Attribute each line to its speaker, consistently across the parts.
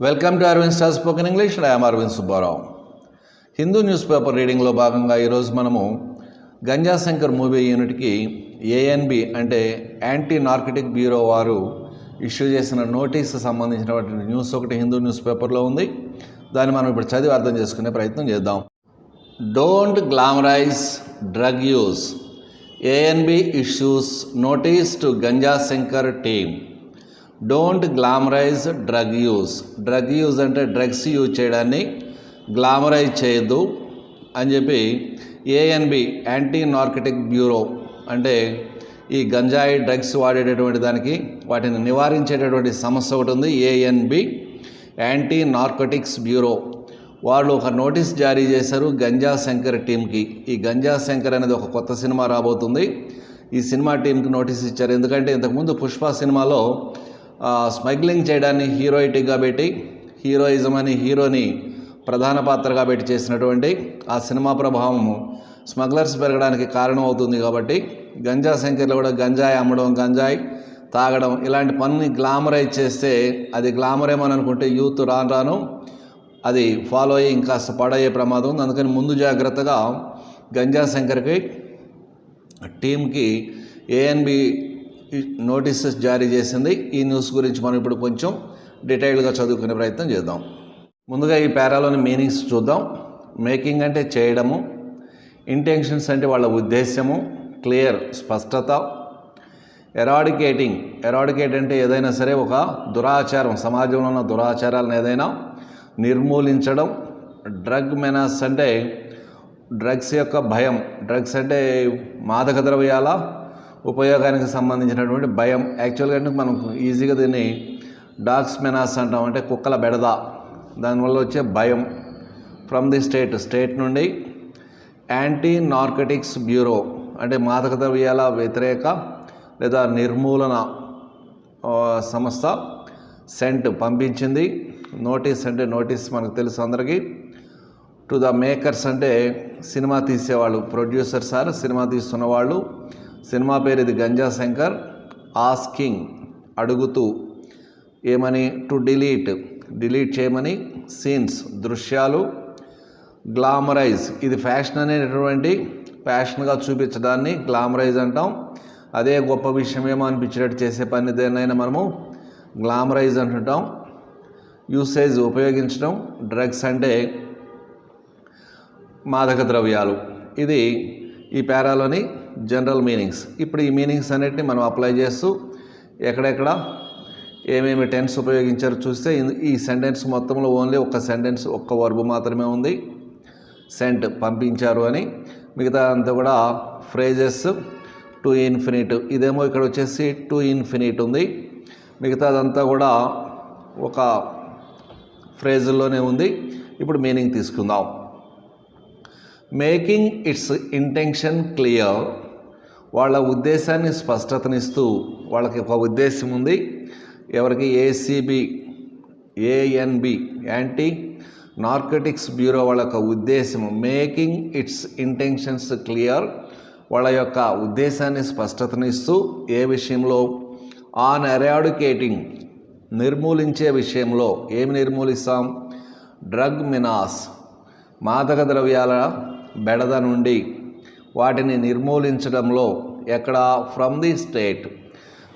Speaker 1: Welcome to Aravind star spoken English I'm Aravind Subbarao Hindu news paper రీడింగ్లో భాగంగా ఈరోజు మనము Ganja Shankar movie యూనిట్కి ANB అంటే యాంటీ నార్కటిక్ బ్యూరో వారు ఇష్యూ చేసిన నోటీస్ సంబంధించినటువంటి న్యూస్ ఒకటి హిందూ న్యూస్ పేపర్లో ఉంది. దాన్ని మనం ఇప్పుడు చదివి అర్థం చేసుకునే ప్రయత్నం చేద్దాం. Don't glamorise drug use ANB issues notice to Ganja Shankar team don't glamorise drug use drug use అంటే డ్రగ్స్ యూజ్ చేయడాన్ని గ్లామరైజ్ చేయొద్దు అని చెప్పి ఏఎన్బి యాంటీ నార్కటిక్ బ్యూరో అంటే ఈ గంజాయి డ్రగ్స్ వాడేటటువంటి దానికి వాటిని నివారించేటటువంటి సమస్య ఒకటి ఉంది ఏఎన్బి యాంటీ నార్కోటిక్స్ బ్యూరో వాళ్ళు ఒక నోటీస్ జారీ చేశారు గంజా శంకర్ టీంకి ఈ గంజా శంకర్ అనేది ఒక కొత్త సినిమా రాబోతుంది. ఈ సినిమా టీంకి నోటీస్ ఇచ్చారు. ఎందుకంటే ఇంతకుముందు పుష్ప సినిమాలో స్మగ్లింగ్ చేయడాన్ని హీరోయిటిక్గా పెట్టి హీరోయిజం అని హీరోని ప్రధాన పాత్రగా పెట్టి చేసినటువంటి ఆ సినిమా ప్రభావము స్మగ్లర్స్ పెరగడానికి కారణం అవుతుంది కాబట్టి గంజా సంఖ్యలో కూడా గంజాయి అమ్మడం గంజాయి తాగడం ఇలాంటి పనిని గ్లామరైజ్ చేస్తే అది గ్లామరేమని అనుకుంటే యూత్ రాను రాను అది ఫాలో అయ్యి ఇంకాస్త పాడయ్యే ప్రమాదం ఉంది. అందుకని ముందు జాగ్రత్తగా గంజా శంకర్కి టీంకి ఏఎన్బి నోటీసెస్ జారీ చేసింది. ఈ న్యూస్ గురించి మనం ఇప్పుడు కొంచెం డీటెయిల్డ్గా చదువుకునే ప్రయత్నం చేద్దాం. ముందుగా ఈ పేరాలోని మీనింగ్స్ చూద్దాం. మేకింగ్ అంటే చేయడము. ఇంటెన్షన్స్ అంటే వాళ్ళ ఉద్దేశ్యము. క్లియర్ స్పష్టత. ఎరాడికేటింగ్. ఎరాడికేట్ అంటే ఏదైనా సరే ఒక దురాచారం సమాజంలో ఉన్న దురాచారాలను ఏదైనా నిర్మూలించడం. డ్రగ్ మెనాస్ అంటే డ్రగ్స్ యొక్క భయం. డ్రగ్స్ అంటే మాదక ద్రవ్యాల ఉపయోగానికి సంబంధించినటువంటి భయం. యాక్చువల్గా అంటే మనం ఈజీగా దీన్ని డాగ్స్ మెనాస్ అంటాం అంటే కుక్కల బెడద. దానివల్ల వచ్చే భయం. ఫ్రమ్ ది స్టేట్ స్టేట్ నుండి యాంటీ నార్కటిక్స్ బ్యూరో అంటే మాదక ద్రవ్యాల వ్యతిరేక లేదా నిర్మూలన సంస్థ సెంట్ పంపించింది. నోటీస్ అంటే నోటీస్ మనకు తెలుసు అందరికీ. టు ద మేకర్స్ అంటే సినిమా తీసేవాళ్ళు ప్రొడ్యూసర్స్ ఆర్ సినిమా తీస్తున్న వాళ్ళు. సినిమా పేరు ఇది గంజా శంకర్. ఆస్కింగ్ అడుగుతూ ఏమని? To delete. డిలీట్ చేయమని. సీన్స్ దృశ్యాలు. గ్లామరైజ్. ఇది ఫ్యాషన్ అనేటటువంటి ఫ్యాషన్గా చూపించడాన్ని గ్లామరైజ్ అంటాం. అదే గొప్ప విషయమేమో అనిపించేటట్టు చేసే పని దేన్నైనా మనము గ్లామరైజ్ అంటుంటాం. యూసేజ్ ఉపయోగించడం. డ్రగ్స్ అంటే మాదక ద్రవ్యాలు ఇది ఈ పేరాలోని జనరల్ మీనింగ్స్. ఇప్పుడు ఈ మీనింగ్స్ అన్నిటిని మనం అప్లై చేస్తూ ఎక్కడెక్కడ ఏమేమి టెన్స్ ఉపయోగించారో చూస్తే ఈ సెంటెన్స్ మొత్తంలో ఓన్లీ ఒక్క సెంటెన్స్ ఒక్క వర్బు మాత్రమే ఉంది. సెంట్ పంపించారు అని. మిగతా అంతా కూడా ఫ్రేజెస్ టు ఇన్ఫినిట్. ఇదేమో ఇక్కడ వచ్చేసి టు ఇన్ఫినిట్ ఉంది. మిగతాదంతా కూడా ఒక ఫ్రేజ్లోనే ఉంది. ఇప్పుడు మీనింగ్ తీసుకుందాం. Making its intention clear. వాళ్ళ ఉద్దేశాన్ని స్పష్టతనిస్తూ వాళ్ళకి ఒక ఉద్దేశం ఉంది. ఎవరికి ACB ANB anti narcotics bureau వాళ్ళ యొక్క ఉద్దేశం. Making its intentions clear. వాళ్ళ యొక్క ఉద్దేశాన్ని స్పష్టతనిస్తూ ఏ విషయంలో? ఆన్ ఎరాడికేటింగ్ నిర్మూలించే విషయంలో ఏమి నిర్మూలిస్తాం? డ్రగ్ మినాస్ మాదక ద్రవ్యాల బెడద నుండి వాటిని నిర్మూలించడంలో ఎక్కడ ఫ్రమ్ ది స్టేట్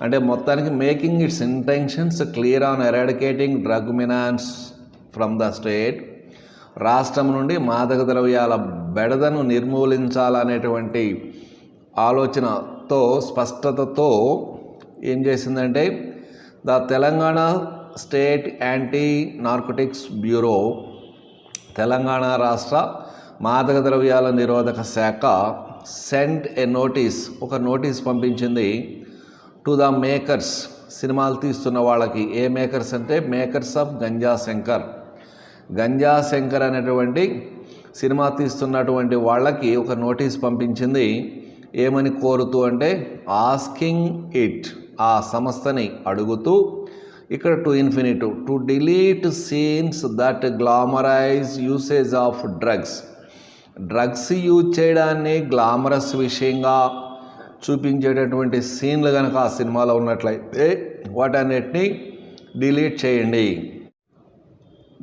Speaker 1: అంటే మొత్తానికి making its intentions clear on eradicating drug menace from the state రాష్ట్రం నుండి మాదక ద్రవ్యాల బెడదను నిర్మూలించాలనేటువంటి ఆలోచనతో స్పష్టతతో ఏం చేసిందంటే the Telangana state anti narcotics bureau Telangana రాష్ట్ర మాదక ద్రవ్యాల నిరోధక శాఖ సెంట్ ఏ నోటీస్ ఒక నోటీస్ పంపించింది. టు ద మేకర్స్ సినిమాలు తీస్తున్న వాళ్ళకి. ఏ మేకర్స్ అంటే మేకర్స్ ఆఫ్ గంజా శంకర్ గంజా శంకర్ అనేటువంటి సినిమా తీస్తున్నటువంటి వాళ్ళకి ఒక నోటీస్ పంపించింది. ఏమని కోరుతూ అంటే ఆస్కింగ్ ఇట్ ఆ సంస్థని అడుగుతూ ఇక్కడ to infinitive to delete scenes that glamorise usage of drugs drugs use చేయడాన్ని గ్లామరస్ విషయంగా చూపించేటటువంటి సీన్లు కనుక ఆ సినిమాలో ఉన్నట్లయితే వాటన్నిటిని డిలీట్ చేయండి.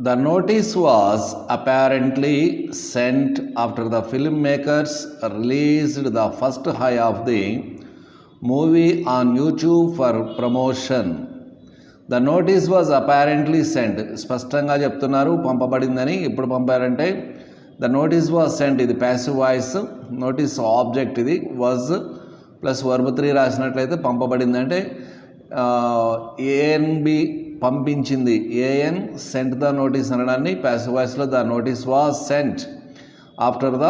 Speaker 1: The notice was apparently sent after the film makers released the first high of the movie on YouTube for promotion the notice was apparently sent స్పష్టంగా చెప్తున్నారు పంపబడిందని. ఎప్పుడు పంపారంటే ద నోటీస్ వాజ్ సెంట్ ఇది ప్యాసివ్ వాయిస్ నోటీస్ ఆబ్జెక్ట్ ఇది was plus verb three రాసినట్లయితే పంపబడింది. అంటే ఏఎన్బి పంపించింది. ఏఎన్ సెంట్ ద నోటీస్ అనడాన్ని ప్యాసివ్ వాయిస్లో the notice was sent after the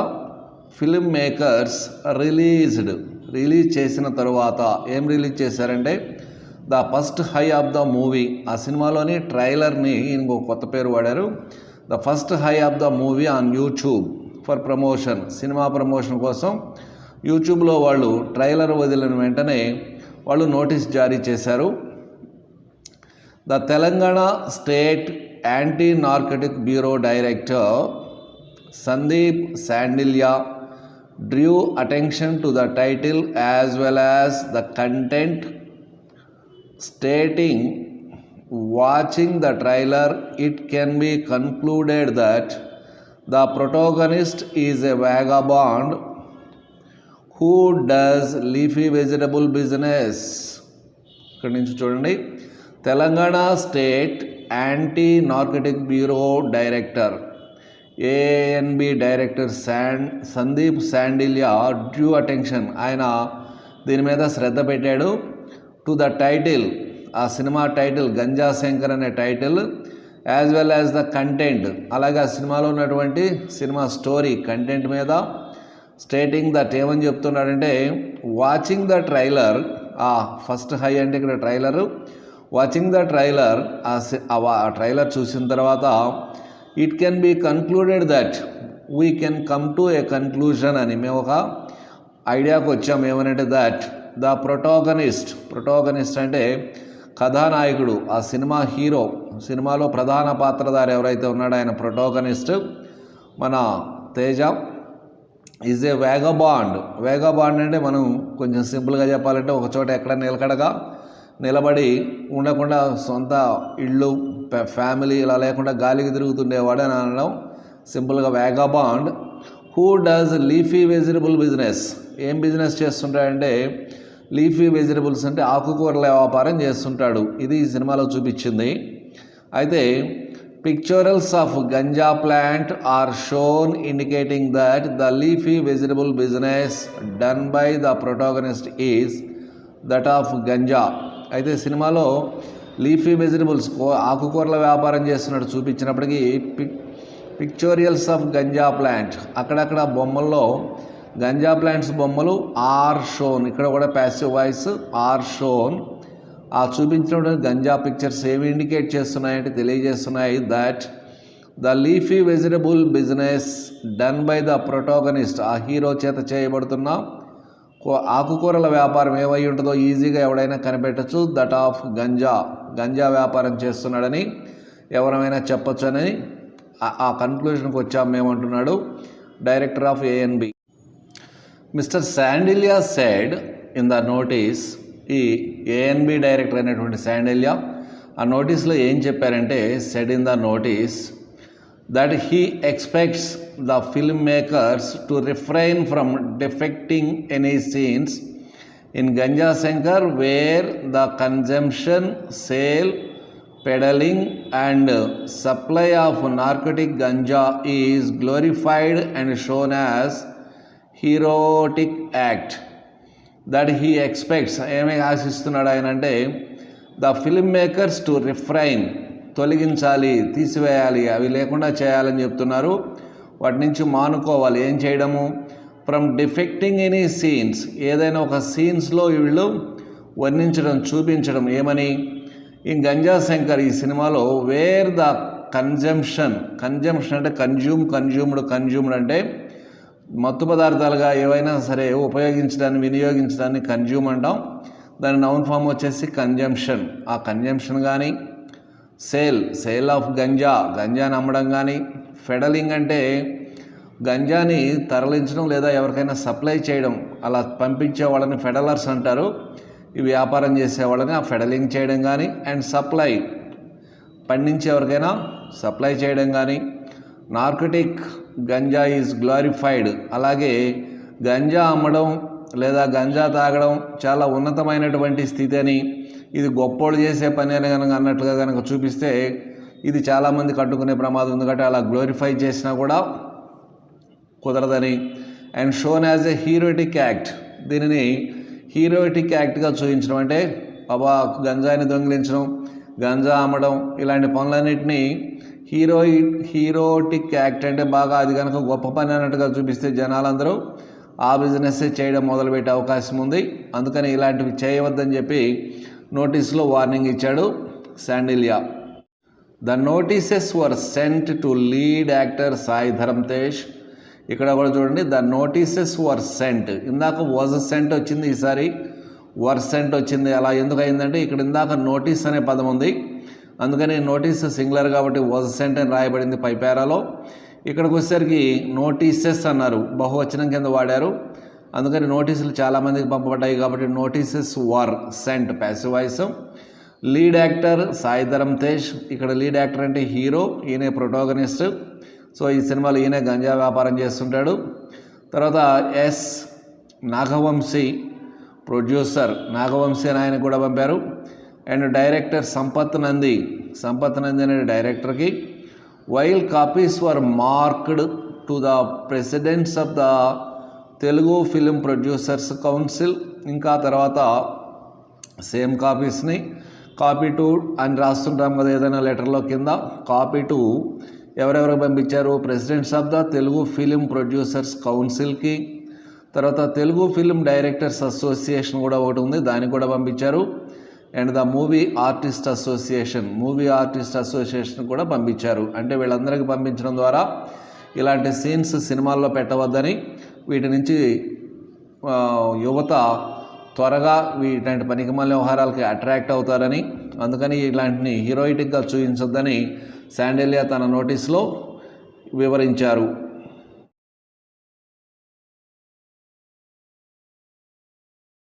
Speaker 1: film makers released release చేసిన తరువాత ఏం రిలీజ్ చేశారంటే the first high of the movie ఆ సినిమాలోని ట్రైలర్ని ఇంకో కొత్త పేరు వాడారు. The first high of the movie on YouTube for promotion cinema promotion కోసం. యూట్యూబ్లో వాళ్ళు ట్రైలర్ వదిలిన వెంటనే వాళ్ళు నోటీస్ జారీ చేశారు. The Telangana state anti narcotic bureau director Sandeep Shandilya drew attention to the title as well as the content stating watching the trailer it can be concluded that the protagonist is a vagabond who does leafy vegetable business ఇక్కడి నుంచి చూడండి Telangana state anti narcotic bureau director ANB director sand Sandeep Shandilya due attention ఆయన దీని మీద శ్రద్ధ పెట్టాడు to the title ఆ cinema title Ganja Shankar అనే title as well as the content అలాగే ఆ సినిమాలో ఉన్నటువంటి సినిమా స్టోరీ కంటెంట్ మీద స్టేటింగ్ దట్ ఏమని చెప్తున్నాడంటే వాచింగ్ ద ట్రైలర్ ఆ ఫస్ట్ హై అంటే ఇక్కడ ట్రైలర్ వాచింగ్ ద ట్రైలర్ ఆ సి- ఆ ఆ ట్రైలర్ చూసిన తర్వాత it can be concluded that we can come to a conclusion అని మేము ఒక ఐడియాకి వచ్చాము ఏమనంటే దట్ ద ప్రొటాగనిస్ట్ ప్రొటాగనిస్ట్ అంటే కథానాయకుడు ఆ సినిమా హీరో సినిమాలో ప్రధాన పాత్రధారి ఎవరైతే ఉన్నాడో ఆయన ప్రొటోగనిస్ట్ మన తేజ. ఈజ్ ఏ వేగబాండ్ వేగబాండ్ అంటే మనం కొంచెం సింపుల్గా చెప్పాలంటే ఒక చోట ఎక్కడ నిలకడగా నిలబడి ఉండకుండా సొంత ఇళ్ళు ఫ్యా- ఫ్యామిలీ ఇలా లేకుండా గాలికి తిరుగుతుండేవాడు అని అనడం సింపుల్గా vagabond who does leafy vegetable business ఏం బిజినెస్ చేస్తుంటాడంటే లీఫీ వెజిటబుల్స్ అంటే ఆకుకూరల వ్యాపారం చేస్తుంటాడు. ఇది ఈ సినిమాలో చూపించింది. అయితే pictorials of ganja plant are shown indicating that the leafy vegetable business done by the protagonist is that of ganja అయితే సినిమాలో లీఫీ వెజిటబుల్స్ ఆకుకూరల వ్యాపారం చేస్తున్నట్టు చూపించినప్పటికీ pic pictorials of ganja plant అక్కడక్కడ బొమ్మల్లో గంజా ప్లాంట్స్ బొమ్మలు ఆర్ షోన్. ఇక్కడ కూడా ప్యాసివ్ వాయిస్ ఆర్ షోన్. ఆ చూపించినటువంటి గంజా పిక్చర్స్ ఏవి ఇండికేట్ చేస్తున్నాయంటే తెలియజేస్తున్నాయి that the leafy vegetable business done by the protagonist ఆ హీరో చేత చేయబడుతున్న ఆకుకూరల వ్యాపారం ఏమై ఉంటుందో ఈజీగా ఎవడైనా కనిపెట్టచ్చు. That of ganja. గంజా వ్యాపారం చేస్తున్నాడని ఎవరైనా చెప్పొచ్చని ఆ- ఆ కన్క్లూషన్కి వచ్చాం మేమంటున్నాడు. Director of ANB mister Shandilya said in the notice ఈ ఏఎన్బి డైరెక్టర్ అయినటువంటి శాండిలియా ఆ నోటీస్లో ఏం చెప్పారంటే said in the notice that he expects the film makers to refrain from depicting any scenes in Ganja Shankar where the consumption sale peddling and supply of narcotic ganja is glorified and shown as heroic act that he expects. ఏమి ఆశిస్తున్నాడు ఆయన అంటే the film makers to refrain తొలగించాలి తీసివేయాలి అవి లేకుండా చేయాలని చెప్తున్నారు. వాటి నుంచి మానుకోవాలి. ఏం చేయడము? From depicting any scenes. ఏదైనా ఒక సీన్స్లో వీళ్ళు వర్ణించడం చూపించడం ఏమని? ఈ గంజా శంకర్ ఈ సినిమాలో వేర్ ద కన్జంప్షన్ కన్జంప్షన్ అంటే కన్జ్యూమ్ కన్జ్యూమ్డ్ కన్జ్యూమ్డ్ అంటే మత్తు పదార్థాలుగా ఏవైనా సరే ఉపయోగించడాన్ని వినియోగించడాన్ని కన్జ్యూమ్ అంటాం. దాని నౌన్ ఫామ్ వచ్చేసి కన్జంప్షన్ ఆ కన్జంప్షన్ కానీ సేల్ సేల్ ఆఫ్ గంజా గంజాని అమ్మడం కానీ ఫెడలింగ్ అంటే గంజాని తరలించడం లేదా ఎవరికైనా సప్లై చేయడం. అలా పంపించే వాళ్ళని ఫెడలర్స్ అంటారు. ఈ వ్యాపారం చేసే వాళ్ళని ఆ ఫెడలింగ్ చేయడం కానీ అండ్ సప్లై పండించే ఎవరికైనా సప్లై చేయడం కానీ నార్కటిక్ గంజా ఈజ్ గ్లారిఫైడ్. అలాగే గంజా అమ్మడం లేదా గంజా తాగడం చాలా ఉన్నతమైనటువంటి స్థితి అని ఇది గొప్పోడు చేసే పని అని కనుక అన్నట్లుగా కనుక చూపిస్తే ఇది చాలామంది కట్టుకునే ప్రమాదం. ఉంది కాబట్టి అలా గ్లోరిఫై చేసినా కూడా కుదరదని. And shown as a heroic act. దీనిని హీరోటిక్ యాక్ట్గా చూపించడం అంటే బాబా గంజాయిని దొంగిలించడం గంజా అమ్మడం ఇలాంటి పనులన్నింటినీ హీరో హీరోటిక్ యాక్ట్ అంటే బాగా అది కనుక గొప్ప పని అన్నట్టుగా చూపిస్తే జనాలందరూ ఆ బిజినెస్ చేయడం మొదలుపెట్టే అవకాశం ఉంది. అందుకని ఇలాంటివి చేయవద్దని చెప్పి నోటీసులో వార్నింగ్ ఇచ్చాడు Shandilya. The notices were sent to lead actor Sai Dharam Tej ఇక్కడ కూడా చూడండి ద నోటీసెస్ వర్ సెంట్ ఇందాక వాజ్ సెంట్ వచ్చింది ఈసారి వర్ సెంట్ వచ్చింది. అలా ఎందుకు అయిందంటే ఇక్కడ ఇందాక నోటీస్ అనే పదం ఉంది. అందుకని నోటీస్ సింగులర్ కాబట్టి వాజ్ సెంట్ అని రాయబడింది పై పేరాలో. ఇక్కడికి వచ్చేసరికి నోటీసెస్ అన్నారు బహువచనం కింద వాడారు. అందుకని నోటీసులు చాలామందికి పంపబడ్డాయి కాబట్టి notices were sent passive voice lead actor Sai Dharam Tej ఇక్కడ లీడ్ యాక్టర్ అంటే హీరో ఈయనే ప్రొటాగనిస్ట్ సో ఈ సినిమాలో ఈయనే గంజా వ్యాపారం చేస్తుంటాడు. తర్వాత ఎస్ నాగవంశీ ప్రొడ్యూసర్ నాగవంశీ అని ఆయన కూడా పంపారు. And director Sampath Nandi. Sampath Nandi అనే డైరెక్టర్కి while copies were marked to the presidents of the Telugu film producers council ఇంకా తర్వాత సేమ్ కాపీస్ని కాపీ టు అని రాస్తుంటాం కదా ఏదైనా లెటర్లో కింద. కాపీ టు ఎవరెవరు పంపించారు? Presidents of the Telugu film producers కౌన్సిల్కి తర్వాత తెలుగు ఫిలిం డైరెక్టర్స్ అసోసియేషన్ కూడా ఒకటి ఉంది దానికి కూడా పంపించారు. And the movie artist association movie artist association కూడా పంపించారు. అంటే వీళ్ళందరికీ పంపించడం ద్వారా ఇలాంటి సీన్స్ సినిమాల్లో పెట్టవద్దని వీటి నుంచి యువత త్వరగా వీటి పనికిమాల వ్యవహారాలకి అట్రాక్ట్ అవుతారని అందుకని ఇలాంటిని హీరోయిటిక్గా చూపించొద్దని శాండేలియా తన నోటీస్లో వివరించారు.